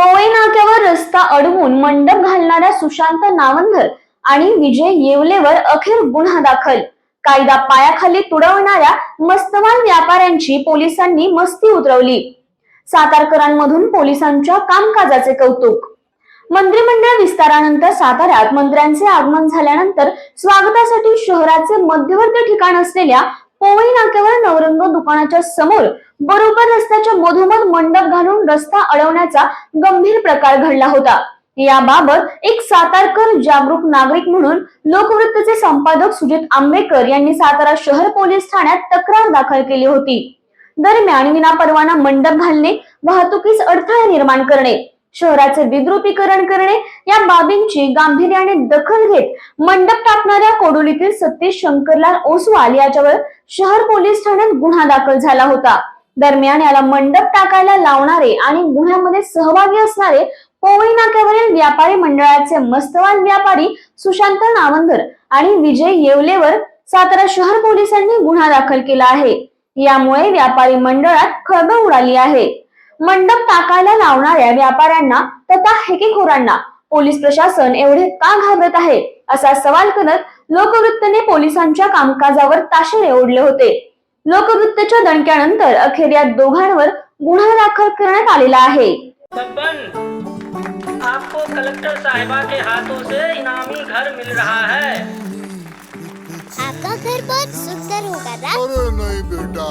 पोवई नाक्यावर रस्ता अडवून मंडप घालणाऱ्या सुशांत नावंधर आणि विजय येवलेवर अखेर गुन्हा दाखल. कायदा पायाखाली तुडवणाऱ्या मस्तवाल व्यापाऱ्यांची पोलिसांनी मस्ती उतरवली. सातारकरांमधून पोलिसांच्या कामकाजाचे कौतुक. मंत्रिमंडळ विस्तारानंतर साताऱ्यात मंत्र्यांचे आगमन झाल्यानंतर स्वागतासाठी शहराचे मध्यवर्ती ठिकाण असलेल्या पोवई नाक्यावर नवरंग दुकानाच्या समोर बरोबर रस्त्याच्या मधोमध मंडप घालून रस्ता अडवण्याचा गंभीर प्रकार घडला होता. याबाबत एक सातारकर जागरूक नागरिक म्हणून लोकवृत्तचे संपादक सुजित आंबेकर यांनी सातारा शहर पोलीस ठाण्यात तक्रार दाखल केली होती. दरम्यान विनापरवाना मंडप घालणे वाहतुकीस अडथळे निर्माण करणे शहराचे विद्रुपीकरण करणे या बाबींची गांभीर्याने दखल घेत मंडप टाकणाऱ्या कोडोलीतील सतीश शंकरलाल ओसवाल याच्यावर शहर पोलीस ठाण्यात गुन्हा दाखल झाला होता. दरम्यान याला मंडप टाकायला लावणारे आणि गुन्ह्यामध्ये सहभागी असणारे पोवळी नाक्यावरील व्यापारी मंडळाचे मस्तवाल व्यापारी सुशांत नावंदर आणि विजय येवलेवर सातारा शहर पोलिसांनी गुन्हा दाखल केला आहे. यामुळे व्यापारी मंडळात खळबळ उडाली आहे. मंडप टाकायला लावणाऱ्या व्यापाऱ्यांना तथा हेकेखोरांना पोलीस प्रशासन एवढे का घाबरत आहे? असा सवाल करत लोकवृत्तने पोलिसांच्या कामकाजावर ताशेरे ओढले होते. लोकवृत्तच्या दणक्यानंतर अखेर या दोघांवर गुन्हा दाखल करण्यात आलेला आहे. आपको कलेक्टर साहिबा के हाथों से इनामी घर मिल रहा है। आपका घर बहुत सुंदर होगा ना अरे नहीं बेटा।